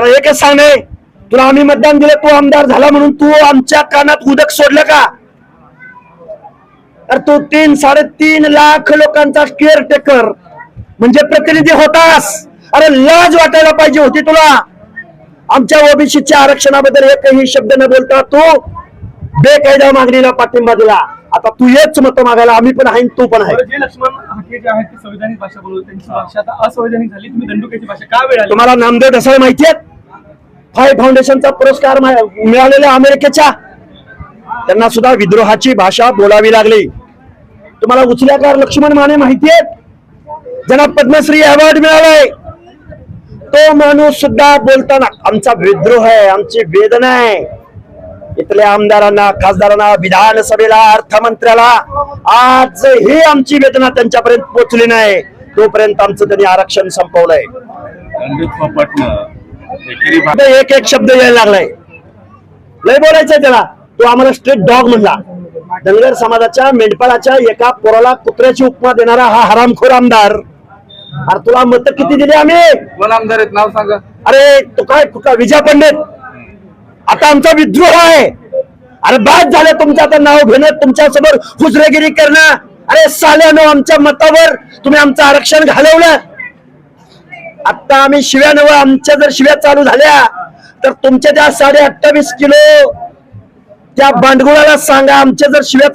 त्याला एकच सांगणे तुला आम्ही मतदान दिलं तू आमदार झाला म्हणून तू आमच्या कानात उदक सोडलं का? अरे तू तीन साडेतीन लाख लोकांचा केअर टेकर म्हणजे प्रतिनिधी होतास. अरे लाज वाटायला पाहिजे होती तुला. आमच्या ओबीसीच्या आरक्षणाबद्दल एकही शब्द न बोलता तू बेकायदा मागणीला पाठिंबा दिला. आता तू येच मत मागायला आम्ही पण आहे तू पण आहे. संविधानिक भाषा बोलवतात त्यांची भाषा आता असंवैधानिक झाली तुम्ही दंडुक्याची भाषा का वेळ आली? तुम्हाला नामदेव ढसाळ माहिती आहेत? फाय फाउंडेशनचा पुरस्कार मिळालेल्या अमेरिकेच्या. त्यांना सुद्धा विद्रोहाची भाषा बोलावी लागली. तुम्हाला उचल्याकार लक्ष्मण माने माहिती आहेत? ज्यांना पद्मश्री अवॉर्ड मिळालाय. तो माणूस सुद्धा बोलताना आमचा विद्रोह आहे आमची वेदना आहे. इथल्या आमदारांना खासदारांना विधानसभेला अर्थमंत्र्याला आज ही आमची वेदना त्यांच्यापर्यंत पोहोचली नाही. तोपर्यंत आमचं त्यांनी आरक्षण संपवलंय. एक एक शब्द यायला लागलाय. लय बोलायचंय त्याला. तो आम्हाला स्ट्रीट डॉग म्हणला धनगर समाजाच्या मेंढपाळाच्या एका पोराला कुत्र्याची उपमा देणारा हा हरामखोर आमदार. अरे तुला मत किती दिली आम्ही? कोण आमदार आहेत? नाव सांगा. अरे तू काय कुठला? विजय पंडित. आता आमचा विद्रोह आहे. अरे बाद झालं तुमचं आता नाव घेणं तुमच्यासमोर हुजरेगिरी करणं. अरे साल्यानं आमच्या मतावर तुम्ही आमचं आरक्षण घालवलं. आता आम्ही शिव्या नव आमच्या जर शिव्या चालू झाल्या तर तुमच्या त्या साडे अठ्ठावीस किलो त्या बांडगुळाला सांगा आमच्या जर शिव्या